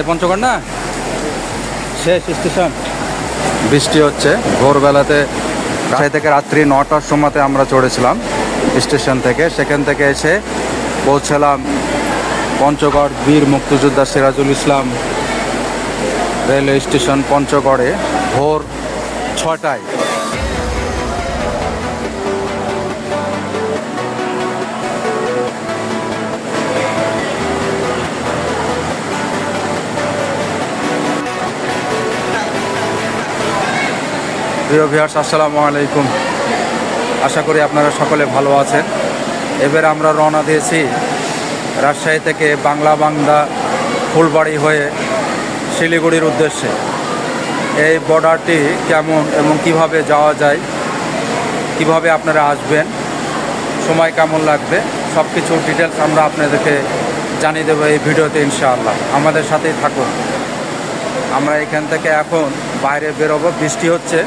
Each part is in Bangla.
এটাই পঞ্চগড় শেষ স্টেশন। বৃষ্টি হচ্ছে। ভোরবেলাতে রাজশাহী থেকে রাত্রি নটার সময়তে আমরা চড়েছিলাম স্টেশন থেকে। সেখান থেকে এসে পৌঁছালাম পঞ্চগড় বীর মুক্তিযোদ্ধা সিরাজুল ইসলাম রেলওয়ে স্টেশন পঞ্চগড়ে ভোর ছটায় প্রিয় ভিউয়ার্স আসসালামু আলাইকুম। আশা করি আপনারা সকলে ভালো আছেন। এবার আমরা রওনা দিয়েছি রাজশাহী থেকে বাংলা বাংলা ফুলবাড়ি হয়ে শিলিগুড়ির উদ্দেশ্যে। এই বর্ডারটি কেমন এবং কীভাবে যাওয়া যায়, কীভাবে আপনারা আসবেন, সময় কেমন লাগবে সব কিছু ডিটেলস আমরা আপনাদেরকে জানিয়ে দেবো এই ভিডিওতে ইনশাআল্লাহ। আমাদের সাথেই থাকুন। আমরা এখান থেকে এখন বাইরে বেরোবো। বৃষ্টি হচ্ছে।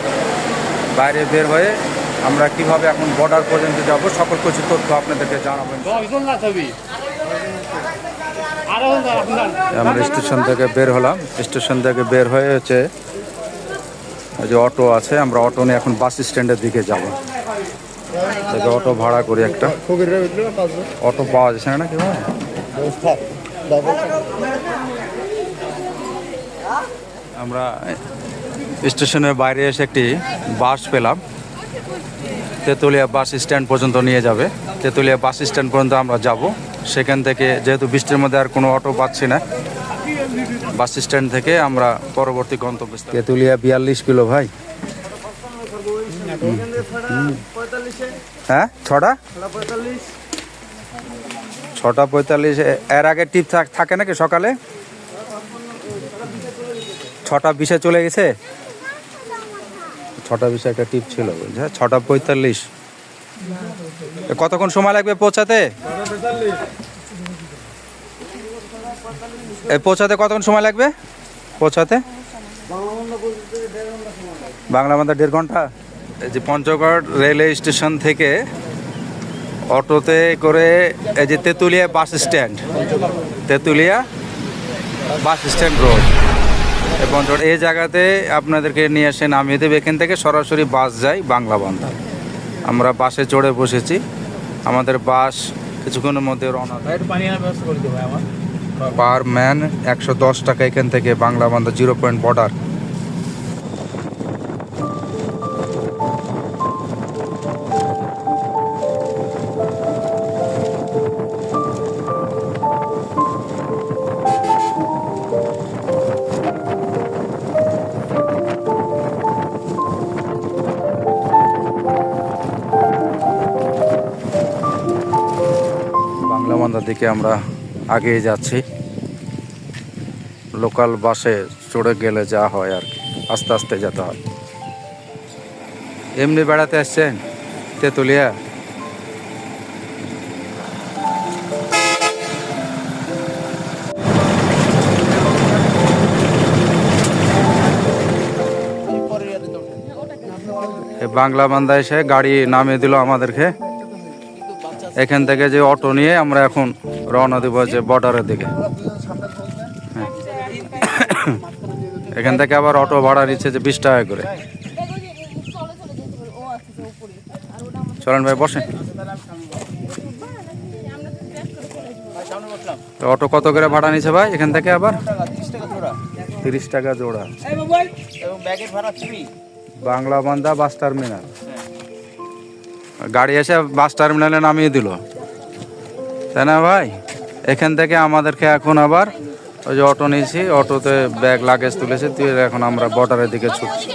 বাইরে বের হয়ে আমরা কীভাবে এখন বর্ডার পর্যন্ত যাব সকল কিছু তথ্য আপনাদেরকে জানাবেন আমরা স্টেশন থেকে বের হলাম। স্টেশন থেকে বের হয়ে হচ্ছে ওই যে অটো আছে আমরা অটো নিয়ে এখন বাস স্ট্যান্ডের দিকে যাব। অটো ভাড়া করি একটা। অটো পাওয়া যাচ্ছে না কি আমরা স্টেশনের বাইরে এসে একটি বাস পেলাম। তেঁতুলিয়া বাস স্ট্যান্ড পর্যন্ত নিয়ে যাবে। তেঁতুলিয়া বাস স্ট্যান্ড পর্যন্ত আমরা যাব। সেখান থেকে যেহেতু বৃষ্টির মধ্যে আর কোনো অটো পাচ্ছি না বাস স্ট্যান্ড থেকে আমরা পরবর্তী গন্তব্য তেঁতুলিয়া বিয়াল্লিশ কিলো ভাই। হ্যাঁ? ছটা? ছটা পঁয়তাল্লিশ। এর আগে টিপ থাক- থাকে নাকি সকালে? ছটা বিশে চলে গেছে? ছটা বিশে একটা টিপ ছিল হ্যাঁ ছটা পঁয়তাল্লিশ। কতক্ষণ সময় লাগবে পৌঁছাতে? পৌঁছাতে কতক্ষণ সময় লাগবে? পৌঁছাতে? বাংলা মাথা দেড় ঘণ্টা? যে পঞ্চগড় রেলওয়ে স্টেশন থেকে অটোতে করে এই যে Tetulia bus stand, Tetulia bus stand road. Panchagarh এই জায়গাতে আপনাদেরকে নিয়ে আসে নামিয়ে দেবে এখান থেকে সরাসরি বাস যায় বাংলা বান্ধা আমরা বাসে চড়ে বসেছি। আমাদের বাস কিছুক্ষণের মধ্যে রওনা পার ম্যান একশো দশ টাকা এখান থেকে বাংলা বান্ধা জিরো পয়েন্ট বর্ডার। দিকে আমরা আগিয়ে যাচ্ছি। লোকাল বাসে চড়ে গেলে যা হয় আর কি, আস্তে আস্তে যেতে হয়। এমনি বেড়াতে আসছেন তেঁতুলিয়া? বাংলা বান্ধা এসে গাড়ি নামিয়ে দিল আমাদেরকে। এখান থেকে যে অটো নিয়ে আমরা এখন রওনা দেবো যে বর্ডারের দিকে। হ্যাঁ। এখান থেকে আবার অটো ভাড়া নিচ্ছে যে বিশ টাকা করে। চলেন ভাই, বসেন। অটো কত করে ভাড়া নিচ্ছে ভাই এখান থেকে আবার? তিরিশ টাকা জোড়া। বাংলা বান্ধা বাস টার্মিনাল। গাড়ি এসে বাস টার্মিনালে নামিয়ে দিল। তাই না ভাই? এখান থেকে আমাদেরকে এখন আবার ওই যে অটো নিয়েছি অটোতে ব্যাগ লাগেজ তুলেছি তুই এখন আমরা বর্ডারের দিকে ছুটছি।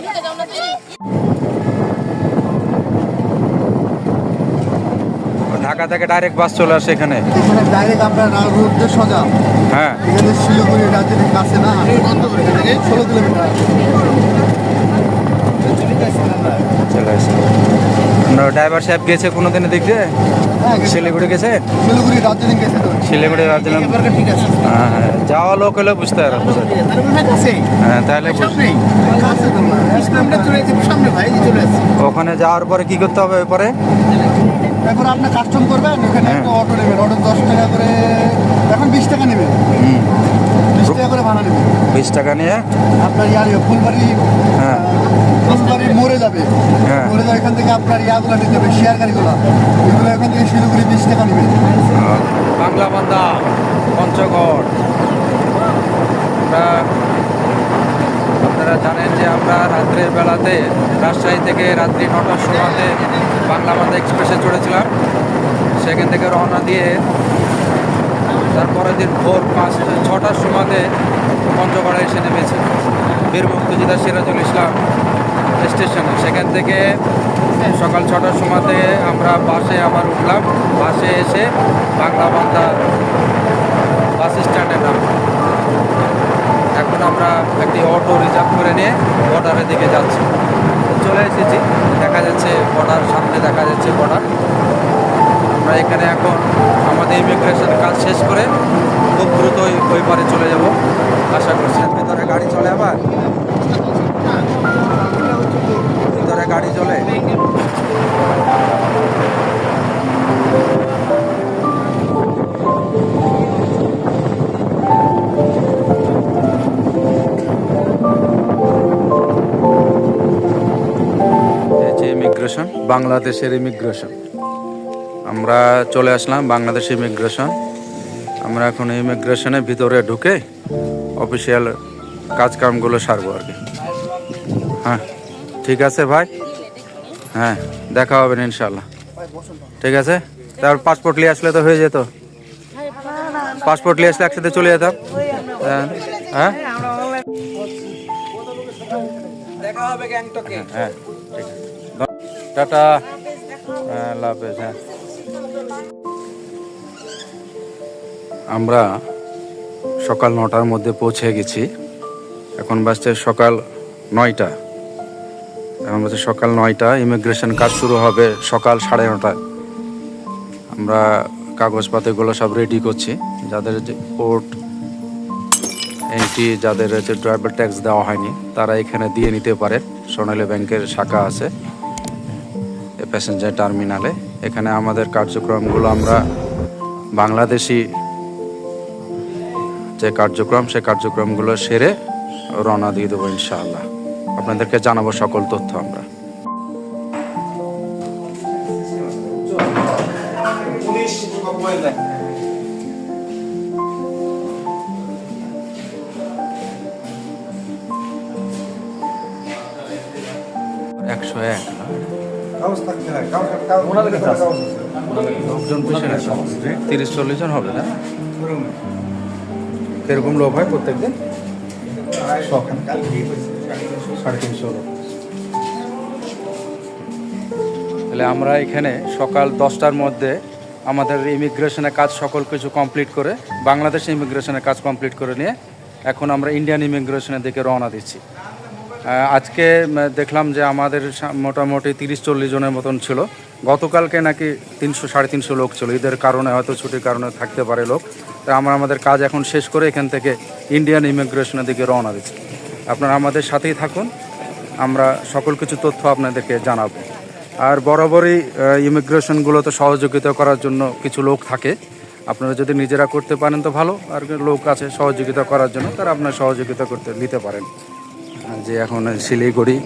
ঢাকা থেকে ডাইরেক্ট বাস চলে আসে এখানে। এখানে ডাইরেক্ট আমরা নাগপুর সোজা। হ্যাঁ। এখানে শিলিগুড়ি দার্জিলিং কাছে না এখান থেকে ষোলো কিলোমিটার। চলে আসে। ড্রাইভার সাহেব গেছে কোনো দিনে দিয়ে হ্যাঁ শিলিগুড়ি গেছে? শিলিগুড়ি দার্জিলিং গেছে তো। শিলিগুড়ি দার্জিলিং। ঠিক আছে। হ্যাঁ হ্যাঁ যাওয়া লোক হলে বুঝতে পারো হ্যাঁ তাহলে ভাই চলে ওখানে যাওয়ার পরে কি করতে হবে পরে এরপরে আপনি কাস্টম করবেন ওখানে একটা অটো নেবেন। অটো দশ টাকা করে এখন বিশ টাকা নেবেন। টাকা করে ভাড়া নেবেন বিশ টাকা নিয়ে? আপনার ইয়ার ফুলবাড়ি হ্যাঁ। ফুলবাড়ি মরে যাবে। হ্যাঁ। মরে যাবে এখান থেকে আপনার ইয়াগুলো নিতে হবে শেয়ার গাড়িগুলো। এগুলো এখান থেকে শিলিগুড়ি বিশ টাকা নেবেন বাংলা বান্দা পঞ্চগড়। আমরা আপনারা জানেন যে আমরা রাত্রের বেলাতে রাজশাহী থেকে রাত্রি নটার সময়তে বাংলা বান্দা এক্সপ্রেসে চড়েছিলাম। সেখান থেকে রওনা দিয়ে তারপরের দিন ভোর পাঁচ ছটার সময়তে পঞ্চগড়ে এসে নেমেছে। বীর মুক্তিযোদ্ধা সিরাজুল ইসলাম স্টেশনে। সেখান থেকে সকাল ছটার সময়তে আমরা বাসে আবার উঠলাম। বাসে এসে বাংলা বান্দা বাস স্ট্যান্ডে নামলাম। এখন আমরা একটি অটো রিজার্ভ করে নিয়ে বর্ডারের দিকে যাচ্ছি। চলে এসেছি। দেখা যাচ্ছে বর্ডার, সামনে দেখা যাচ্ছে বর্ডার। আমরা এখানে এখন আমাদের ইমিগ্রেশন কাজ শেষ করে খুব দ্রুত ওই- পারে চলে যাব। আশা করছি ভিতরে গাড়ি চলে আবার। ভিতরে গাড়ি চলে। বাংলাদেশের ইমিগ্রেশন আমরা চলে আসলাম বাংলাদেশ ইমিগ্রেশন। আমরা এখন ইমিগ্রেশনের ভিতরে ঢুকে অফিসিয়াল কাজকামগুলো সারবো আর কি। হ্যাঁ ঠিক আছে ভাই? হ্যাঁ দেখা হবে না ইনশাল্লাহ ঠিক আছে? তারপর পাসপোর্ট নিয়ে আসলে তো হয়ে যেত। পাসপোর্ট নিয়ে আসলে একসাথে চলে যেতাম। হ্যাঁ হ্যাঁ? গ্যাংটকে। হ্যাঁ টাটা। হ্যাঁ হাফেজ হ্যাঁ। আমরা সকাল নটার মধ্যে পৌঁছে গেছি। এখন বাজছে সকাল নয়টা। এখন বাজছে সকাল নয়টা ইমিগ্রেশন কাজ শুরু হবে সকাল সাড়ে নটায়। আমরা কাগজপাতিগুলো সব রেডি করছি। যাদের যে পোর্ট এন্ট্রি যাদের হচ্ছে ড্রাইভার ট্যাক্স দেওয়া হয়নি, তারা এখানে দিয়ে নিতে পারে। সোনালী ব্যাংকের শাখা আছে প্যাসেঞ্জার টার্মিনালে এখানে আমাদের কার্যক্রমগুলো আমরা বাংলাদেশি যে কার্যক্রম সে কার্যক্রমগুলো সেরে রওনা দিয়ে দেবো ইনশাআল্লাহ। আপনাদেরকে জানাব সকল তথ্য আমরা। একশো এক লোকজন তিরিশ চল্লিশ জন হবে না? কীরকম লোভ হয় প্রত্যেক দিন সাড়ে তিনশো তাহলে আমরা এখানে সকাল দশটার মধ্যে আমাদের ইমিগ্রেশনের কাজ সকল কিছু কমপ্লিট করে, বাংলাদেশ ইমিগ্রেশনের কাজ কমপ্লিট করে নিয়ে এখন আমরা ইন্ডিয়ান ইমিগ্রেশনের দিকে রওনা দিচ্ছি। আজকে দেখলাম যে আমাদের মোটামুটি তিরিশ চল্লিশ জনের মতন ছিল। গতকালকে নাকি তিনশো, সাড়ে তিনশো লোক ছিল। ঈদের কারণে হয়তো ছুটির কারণে থাকতে পারে লোক। তা আমরা আমাদের কাজ এখন শেষ করে এখান থেকে ইন্ডিয়ান ইমিগ্রেশনের দিকে রওনা দিচ্ছি। আপনারা আমাদের সাথেই থাকুন, আমরা সকল কিছু তথ্য আপনাদেরকে জানাব। আর বরাবরই ইমিগ্রেশনগুলোতে সহযোগিতা করার জন্য কিছু লোক থাকে। আপনারা যদি নিজেরা করতে পারেন তো ভালো, আর লোক আছে সহযোগিতা করার জন্য, তারা আপনার সহযোগিতা করতে নিতে পারেন। যে এখন শিলিগুড়ি,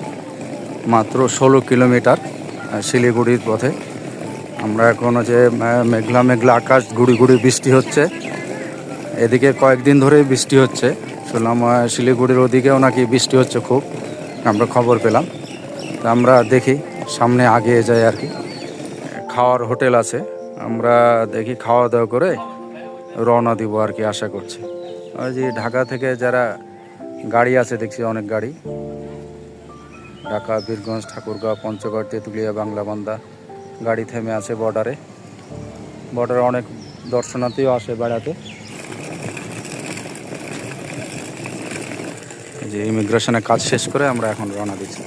মাত্র ষোলো কিলোমিটার শিলিগুড়ির পথে। আমরা এখন যে মেঘলা মেঘলা আকাশ, গুড়ি গুড়ি বৃষ্টি হচ্ছে এদিকে কয়েকদিন ধরেই বৃষ্টি হচ্ছে। শুনলাম শিলিগুড়ির ওদিকেও নাকি বৃষ্টি হচ্ছে খুব। আমরা খবর পেলাম। তা আমরা দেখি, সামনে আগে যাই আর কি। খাওয়ার হোটেল আছে। আমরা দেখি খাওয়া দাওয়া করে রওনা দিব আর কি আশা করছি। ওই যে ঢাকা থেকে যারা গাড়ি আছে, দেখছি অনেক গাড়ি। ঢাকা, বীরগঞ্জ, ঠাকুরগাঁও, পঞ্চগড়, তেঁতুলিয়া বাংলাবান্ধা গাড়ি থেমে আছে বর্ডারে বর্ডারে অনেক দর্শনার্থীও আসে বেড়াতে। যে ইমিগ্রেশনের কাজ শেষ করে আমরা এখন রওনা দিচ্ছি।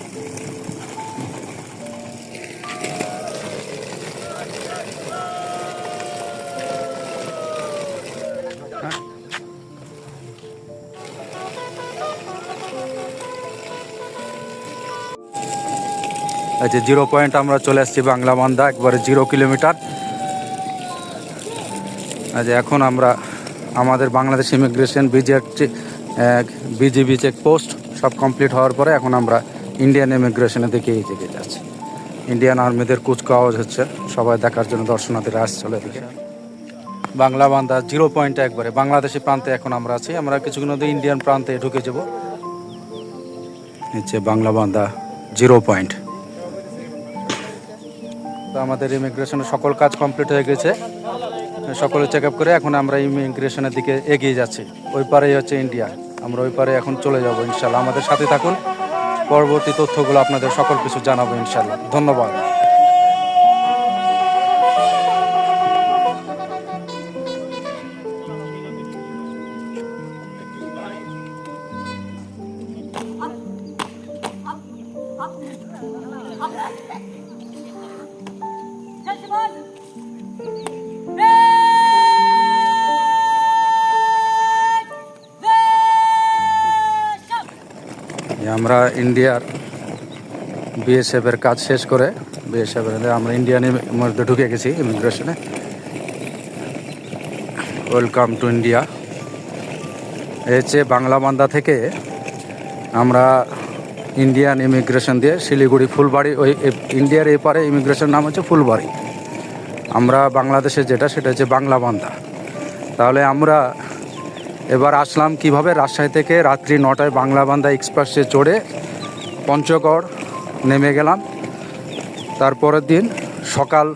যে জিরো পয়েন্ট আমরা চলে আসছি বাংলা বান্দা একবারে জিরো কিলোমিটার। যে এখন আমরা আমাদের বাংলাদেশ ইমিগ্রেশন বিজের বিজিবি চেকপোস্ট সব কমপ্লিট হওয়ার পরে এখন আমরা ইন্ডিয়ান ইমিগ্রেশনের দিকে এগিয়ে যাচ্ছি। ইন্ডিয়ান আর্মিদের কুচকাওয়াজ হচ্ছে, সবাই দেখার জন্য দর্শনার্থীরা আসছে এদিকে। বাংলা বান্দা জিরো পয়েন্ট একবারে বাংলাদেশি প্রান্তে এখন আমরা আছি, আমরা কিছুক্ষণ ইন্ডিয়ান প্রান্তে ঢুকে যাব। হচ্ছে বাংলা বান্দা জিরো পয়েন্ট তো আমাদের ইমিগ্রেশনের সকল কাজ কমপ্লিট হয়ে গেছে। সকলে চেক আপ করে এখন আমরা ইমিগ্রেশনের দিকে এগিয়ে যাচ্ছি। ওই পারেই হচ্ছে ইন্ডিয়া আমরা ওই পারে এখন চলে যাব ইনশাল্লাহ। আমাদের সাথে থাকুন। পরবর্তী তথ্যগুলো আপনাদের সকল কিছু জানাব ইনশাল্লাহ। ধন্যবাদ। আমরা ইন্ডিয়ার বিএসএফ এর কাজ শেষ করে বিএসএফ এর আমরা ইন্ডিয়ানের মধ্যে ঢুকে গেছি ইমিগ্রেশনে ওয়েলকাম টু ইন্ডিয়া হচ্ছে বাংলা বান্দা থেকে আমরা ইন্ডিয়ান ইমিগ্রেশন দিয়ে শিলিগুড়ি, ফুলবাড়ি, ওই ইন্ডিয়ার এপারে ইমিগ্রেশন নাম হচ্ছে ফুলবাড়ি। আমরা বাংলাদেশে যেটা, সেটা হচ্ছে বাংলা বান্দা তাহলে আমরা এবার আসলাম কীভাবে রাজশাহী থেকে রাত্রি নটায় বাংলা বান্দা এক্সপ্রেসে চড়ে পঞ্চগড় নেমে গেলাম। তারপরের দিন সকাল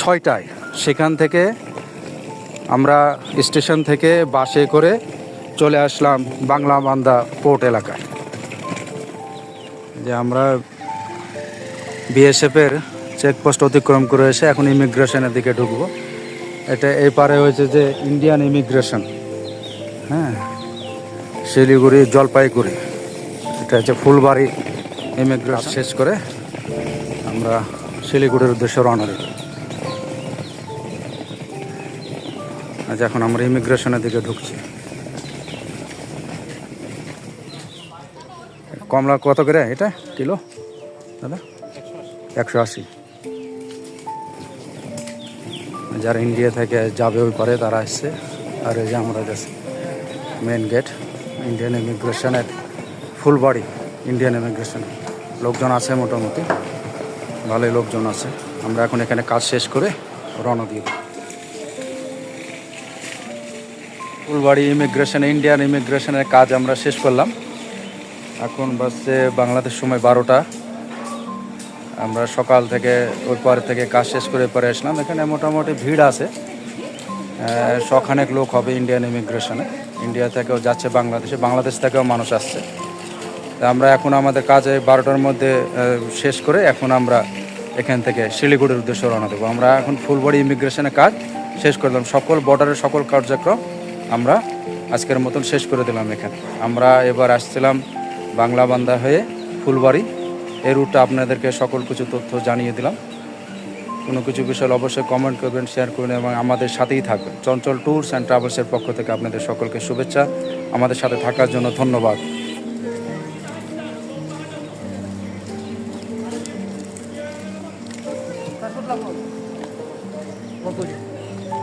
ছয়টায় সেখান থেকে আমরা স্টেশন থেকে বাসে করে চলে আসলাম বাংলা বান্দা পোর্ট এলাকায়। যে আমরা বিএসএফের চেকপোস্ট অতিক্রম করে এসে এখন ইমিগ্রেশনের দিকে ঢুকবো। এটা এই পারে হয়েছে যে ইন্ডিয়ান ইমিগ্রেশন। হ্যাঁ শিলিগুড়ি জলপাইগুড়ি। এটা হচ্ছে ফুলবাড়ি ইমিগ্রেশন শেষ করে আমরা শিলিগুড়ির উদ্দেশ্যে রওনা দিই। আজ এখন আমরা ইমিগ্রেশনের দিকে ঢুকছি। কমলা কত করে এটা? কিলো? দাদা? একশো আশি। যারা ইন্ডিয়া থেকে যাবে ওই পারে তারা আসছে। আর এই যে আমরা যাচ্ছি। মেন গেট ইন্ডিয়ান ইমিগ্রেশনের ফুলবাড়ি ইন্ডিয়ান ইমিগ্রেশন লোকজন আছে মোটামুটি ভালোই লোকজন আছে আমরা এখন এখানে কাজ শেষ করে রওনা দিয়ে ফুলবাড়ি ইমিগ্রেশন ইন্ডিয়ান ইমিগ্রেশনের কাজ আমরা শেষ করলাম এখন বাসছে বাংলাদেশ সময় বারোটা আমরা সকাল থেকে ওই পার থেকে কাজ শেষ করে পরে আসলাম এখানে মোটামুটি ভিড় আছে শখানেক লোক হবে ইন্ডিয়ান ইমিগ্রেশনে ইন্ডিয়া থেকেও যাচ্ছে, বাংলাদেশে, বাংলাদেশ থেকেও মানুষ আসছে। আমরা এখন আমাদের কাজ বারোটার মধ্যে শেষ করে এখন আমরা এখান থেকে শিলিগুড়ির উদ্দেশ্যে রওনা দেবো। আমরা এখন ফুলবাড়ি ইমিগ্রেশনের কাজ শেষ করে দিলাম। সকল বর্ডারের সকল কার্যক্রম আমরা আজকের মতন শেষ করে দিলাম এখানে। আমরা এবার আসছিলাম বাংলা বান্দা হয়ে ফুলবাড়ি। এই রুটটা আপনাদেরকে সকল কিছু তথ্য জানিয়ে দিলাম। কোনো কিছু বিষয় অবশ্যই কমেন্ট করবেন শেয়ার করবেন এবং আমাদের সাথেই থাকবেন। চঞ্চল ট্যুরস অ্যান্ড ট্রাভেলসের পক্ষ থেকে আপনাদের সকলকে শুভেচ্ছা। আমাদের সাথে থাকার জন্য ধন্যবাদ।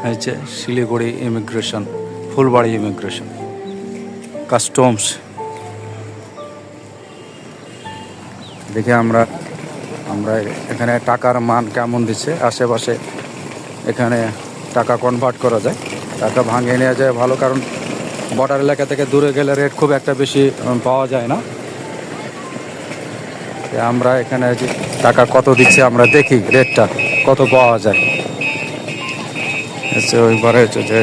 হয়েছে Siliguri immigration Phulbari immigration customs দেখে আমরা আমরা এখানে টাকার মান কেমন দিচ্ছে? আশেপাশে এখানে টাকা কনভার্ট করা যায়। টাকা ভাঙিয়ে নেওয়া যায় ভালো, কারণ বর্ডার এলাকা থেকে দূরে গেলে রেট খুব একটা বেশি পাওয়া যায় না। আমরা এখানে যে টাকা কত দিচ্ছে আমরা দেখি রেটটা কত পাওয়া যায়। ওইবারে হচ্ছে যে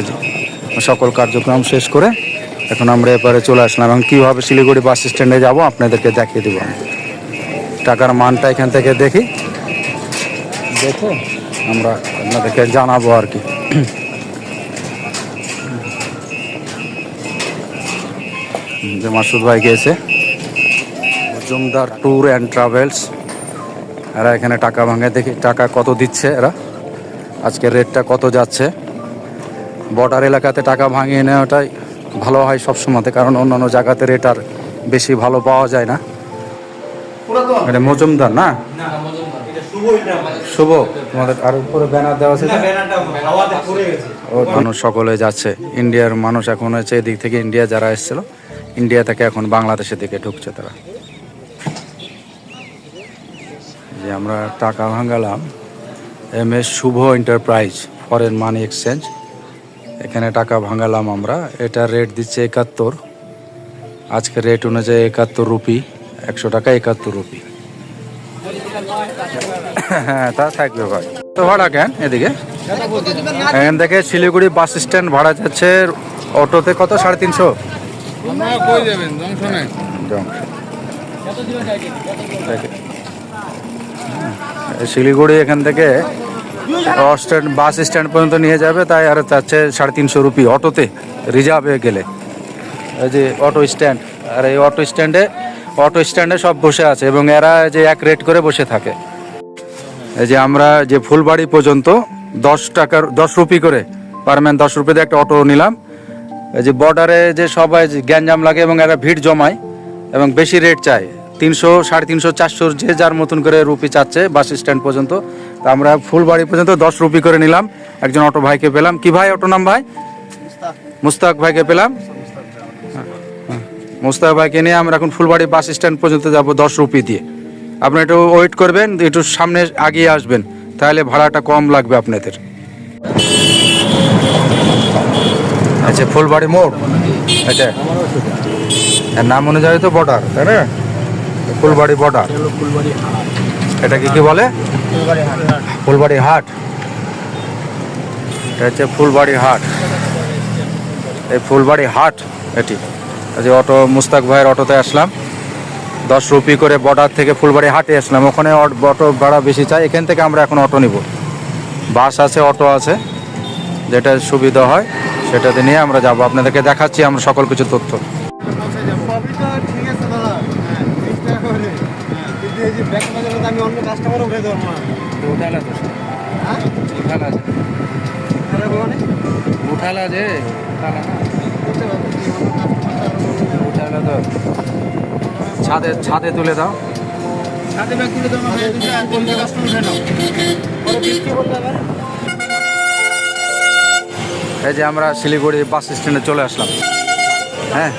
সকল কার্যক্রম শেষ করে এখন আমরা এবারে চলে আসলাম। এবং কীভাবে শিলিগুড়ি বাস স্ট্যান্ডে যাব আপনাদেরকে দেখিয়ে দেবো। টাকার মানটা এখান থেকে দেখি। দেখে, আমরা আপনাদেরকে জানাব আর কি। যে মাসুদ ভাই গিয়েছে মজুমদার ট্যুর অ্যান্ড ট্রাভেলস। এরা এখানে টাকা ভাঙে, দেখি টাকা কত দিচ্ছে এরা। আজকে রেটটা কত যাচ্ছে। বর্ডার এলাকাতে টাকা ভাঙিয়ে নেওয়াটাই ভালো হয় সবসময়তে, কারণ অন্যান্য জায়গাতে রেট আর বেশি ভালো পাওয়া যায় না। এটা মজুমদার না? শুভ তোমাদের আর উপরে ব্যানার দেওয়া আছে? ও মানুষ সকলে যাচ্ছে। ইন্ডিয়ার মানুষ এখন হচ্ছে এদিক থেকে ইন্ডিয়া যারা এসেছিল ইন্ডিয়া থেকে এখন বাংলাদেশের দিকে ঢুকছে তারা। যে আমরা টাকা ভাঙালাম M S Shubho enterprise foreign money exchange. এখানে টাকা ভাঙালাম আমরা। এটা রেট দিচ্ছে একাত্তর। আজকে রেট অনুযায়ী একাত্তর রুপি। একশো টাকা একাত্তর রুপি। হ্যাঁ তা থাকবে ভাই। তো ভাড়া কেন এদিকে? এখান থেকে শিলিগুড়ি বাস স্ট্যান্ড ভাড়া যাচ্ছে অটোতে কত? সাড়ে তিনশো? জংশনে? শিলিগুড়ি এখান থেকে স্ট্যান্ড বাস স্ট্যান্ড পর্যন্ত নিয়ে যাবে তাই আর চাচ্ছে সাড়ে তিনশো রুপি অটোতে রিজার্ভে গেলে। এই যে অটো স্ট্যান্ড আর এই অটো স্ট্যান্ডে অটো স্ট্যান্ডে সব বসে আছে এবং এরা যে এক রেট করে বসে থাকে। এই যে আমরা যে ফুলবাড়ি পর্যন্ত দশ টাকার দশ রুপি করে পার ম্যান দশ রুপিতে একটা অটো নিলাম। এই যে বর্ডারে যে সবাই যে গ্যাঞ্জাম লাগে এবং এরা ভিড় জমায় এবং বেশি রেট চায় তিনশো সাড়ে তিনশো চারশোর যে যার মতন করে রুপি চাচ্ছে বাস স্ট্যান্ড পর্যন্ত। তা আমরা ফুলবাড়ি পর্যন্ত দশ রুপি করে নিলাম। একজন অটো ভাইকে পেলাম। কি ভাই অটো নাম ভাই? মুস্তাক ভাইকে পেলাম। মুস্তাক ভাইকে নিয়ে আমরা এখন ফুলবাড়ি বাস স্ট্যান্ড পর্যন্ত যাব দশ রুপি দিয়ে। আপনি একটু ওয়েট করবেন, একটু সামনে আগিয়ে আসবেন, তাহলে ভাড়াটা কম লাগবে আপনাদের। আচ্ছা ফুলবাড়ি মোড়, এটা। নাম অনুযায়ী তো বর্ডার তাই না? ফুলবাড়ি বর্ডার এটা কি কি বলে? ফুলবাড়ি হাট। এটা হচ্ছে ফুলবাড়ি হাট। এই ফুলবাড়ি হাট এটি। যে অটো, মুস্তাক ভাইয়ের অটোতে আসলাম। দশ রুপি করে বর্ডার থেকে ফুলবাড়ি হাটে আসলাম। ওখানে অট- ভাড়া বেশি চাই, এখান থেকে আমরা এখন অটো নিব। বাস আছে, অটো আছে, যেটা সুবিধা হয়, সেটাতে নিয়ে আমরা যাব। আপনাদেরকে দেখাচ্ছি, আমরা সকল কিছু তথ্য। যে তাহলে তো ছাদে ছাদে তুলে দাও। ব্যাগ তুলে উঠে নাও। এই যে আমরা শিলিগুড়ি বাস স্ট্যান্ডে চলে আসলাম। হ্যাঁ?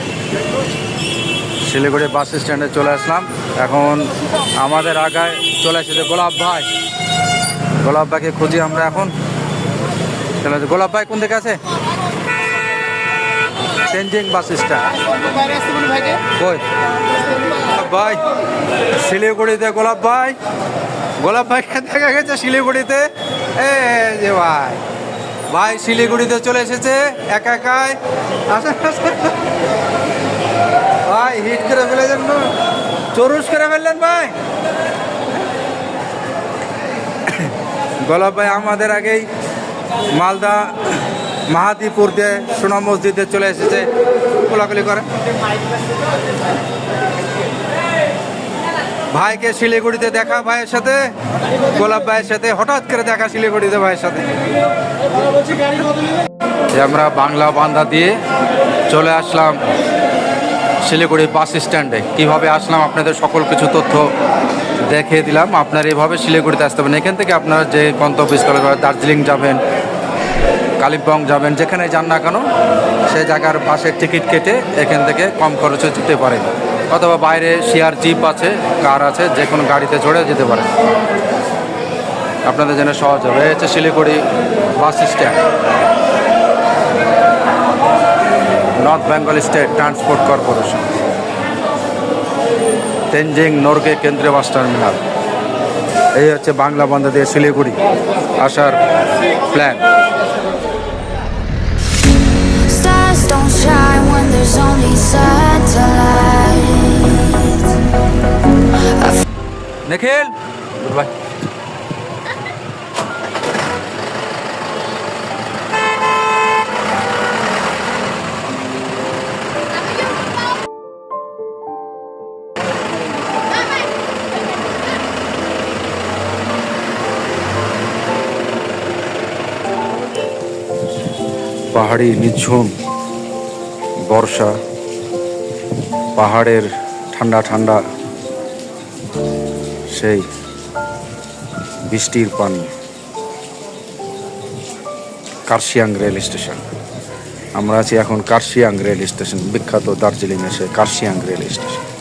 শিলিগুড়ি বাস স্ট্যান্ডে চলে আসলাম। এখন আমাদের আগায় চলে এসেছে গোলাপ ভাই। গোলাপ ভাইকে খুঁজি আমরা এখন। চলে গোলাপ ভাই কোন দিকে আছে? চেঞ্জিং বাস স্ট্যান্ড ভাই, শিলিগুড়িতে, গোলাপ ভাই। গোলাপ ভাই দেখা গেছে শিলিগুড়িতে। এ যে ভাই। ভাই, শিলিগুড়িতে চলে এসেছে, একা আসেন। ভাই, হিট করে ফেলেছেন চরুস করে ফেললেন ভাই। গোলাপ ভাই, আমাদের আগেই মালদা মাহাদিপুর দিয়ে সোনা মসজিদে চলে এসেছে। কোলাকুলি করে। ভাইকে শিলিগুড়িতে দেখা ভাইয়ের সাথে, গোলাপ ভাইয়ের সাথে, হঠাৎ করে দেখা শিলিগুড়িতে ভাইয়ের সাথে। আমরা বাংলা বান্ধা দিয়ে চলে আসলাম শিলিগুড়ি বাস স্ট্যান্ডে। কীভাবে আসলাম আপনাদের সকল কিছু তথ্য দেখিয়ে দিলাম। আপনারা এইভাবে শিলিগুড়িতে আসতে পারেন। এখান থেকে আপনারা যে গন্তব্যস্থলে দার্জিলিং যাবেন কালিম্পং যাবেন যেখানে যান না কেন সেই জায়গার বাসের টিকিট কেটে এখান থেকে কম খরচে যেতে পারেন অথবা বাইরে শেয়ার জিপ আছে, কার আছে, যে কোনো গাড়িতে চড়ে যেতে পারেন আপনাদের জন্য সহজ হবে। এই হচ্ছে Siliguri bus stand. North Bengal state transport corporation. Tenzing Norgay কেন্দ্রীয় বাস টার্মিনাল। এই হচ্ছে বাংলা বন্ধ দিয়ে শিলিগুড়ি আসার প্ল্যান। নিখিল বাই পাহাড়ি নিঝুম। বর্ষা, পাহাড়ের ঠান্ডা ঠান্ডা, সেই বৃষ্টির পানি। Kurseong rail station. আমরা আছি এখন কার্শিয়াং রেল স্টেশন, বিখ্যাত দার্জিলিং এসে কার্শিয়াং রেল স্টেশন।